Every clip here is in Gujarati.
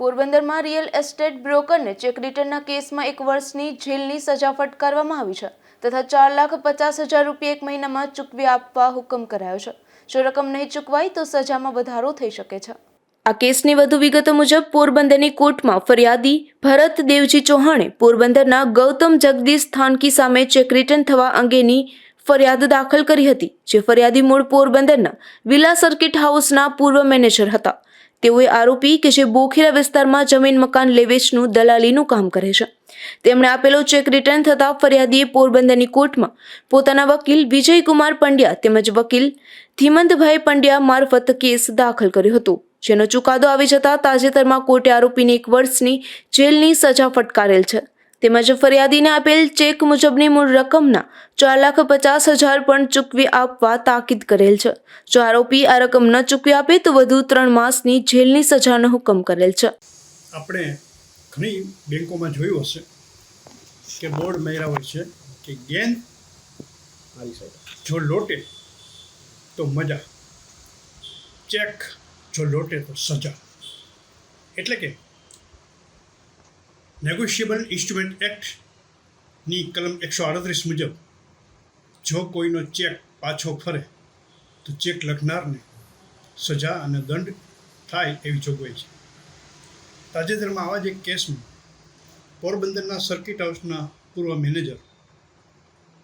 પોરબંદરમાં રિયલ એસ્ટેટ બ્રોકરને ચેક રિટર્નના કેસમાં એક વર્ષની જેલની સજા ફટકારવામાં આવી છે તથા ચાર લાખ પચાસ હજાર રૂપિયા એક મહિનામાં ચૂકવી આપવા હુકમ કરાયો છે. જો રકમ નહીં ચૂકવાય તો સજામાં વધારો થઈ શકે છે. આ કેસની વધુ વિગતો મુજબ પોરબંદરની કોર્ટમાં ફરિયાદી ભરત દેવજી ચૌહાણે પોરબંદરના ગૌતમ જગદીશ થાનકી સામે ચેક રિટર્ન થવા અંગેની ફરિયાદ દાખલ કરી હતી, જે ફરિયાદી મૂળ પોરબંદરના વિલા સર્કિટ હાઉસના પૂર્વ મેનેજર હતા. તેઓએ આરોપી કે જે બોખીરા વિસ્તારમાં જમીન, મકાન, લેવેચનું, દલાલીનું કામ કરે છે. તેમણે આપેલો ચેક રિટર્ન થતાં ફરિયાદીએ પોરબંદરની કોર્ટમાં પોતાના વકીલ વિજયકુમાર પંડ્યા તેમજ વકીલ ધીમંતભાઈ પંડ્યા મારફત કેસ દાખલ કર્યો હતો. જેનો ચુકાદો આવી જતાં તાજેતરમાં કોર્ટે આરોપીને એક વર્ષની જેલની સજા ફટકારેલ છે. તેમજ ફરિયાદીને આપેલ ચેક મુજબની મૂળ રકમના ચાર લાખ પચાસ હજાર પણ ચૂકવી આપવા તાકીદ કરેલ છે. જો આરોપી આ રકમ ન ચૂકવી આપે તો વધુ ત્રણ માસની જેલની સજાનો હુકમ કરેલ છે. આપણે ઘણી બેંકોમાં જોયું હશે કે બોર્ડ માર્યા હોય છે કે ગેન જો લોટે તો મજા. ચેક જો લોટે તો સજા. એટલે કે નેગોશિયેબલ ઇન્સ્ટ્રુમેન્ટ એક્ટની કલમ એકસો આડત્રીસ મુજબ જો કોઈનો ચેક પાછો ફરે, તો ચેક લખનારને સજા અને દંડ થાય એવી જોગવાઈ છે. તાજેતરમાં આવા જ એક કેસમાં પોરબંદરના સર્કિટ હાઉસના પૂર્વ મેનેજર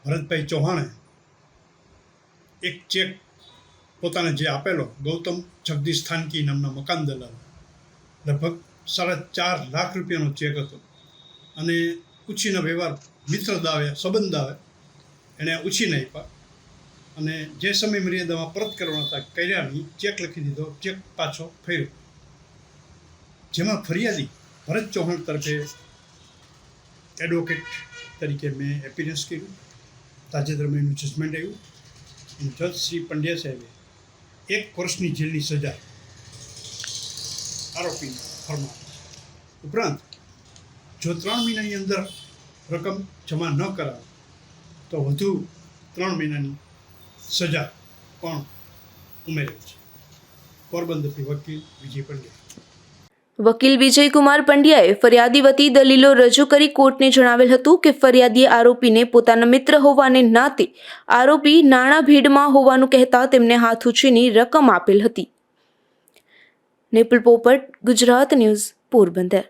ભરતભાઈ ચૌહાણે એક ચેક પોતાને જે આપેલો ગૌતમ જગદીશ થાનકી નામના મકાન દલાલ, લગભગ સાડા ચાર લાખ રૂપિયાનો ચેક હતો. અને ઉછીનો વ્યવહાર મિત્ર દાવે સંબંધ દાવે એણે ઉછીને આપ્યા. અને જે સમય મર્યાદામાં પરત કરવાના હતા કર્યા નહીં, ચેક લખી દીધો, ચેક પાછો ફેર્યો. જેમાં ફરિયાદી ભરત ચૌહાણ તરફે એડવોકેટ તરીકે મેં એપિયરન્સ કર્યું. તાજેતરમાં એનું જજમેન્ટ આવ્યું. અને જજ શ્રી પંડ્યા સાહેબે એક વર્ષની જેલની સજા આરોપીને ફરમાવી. ઉપરાંત જો ત્રણ મહિનાની અંદર રકમ જમા ન કરાવે, તો વધુ ત્રણ મહિનાની સજા પણ ઉમેરેલ છે. પોરબંદરથી વકીલ વિજય પંડ્યા. વકીલ વિજયકુમાર પંડ્યાએ ફરિયાદી વતી દલીલો રજૂ કરી કોર્ટને જણાવેલ હતું કે ફરિયાદીએ આરોપીને પોતાના મિત્ર હોવાને નાતે આરોપી નાણાં ભીડમાં હોવાનું કહેતા તેમને હાથ ઉછીની રકમ આપેલ હતી. નેપલ પોપટ, ગુજરાત ન્યૂઝ, પોરબંદર.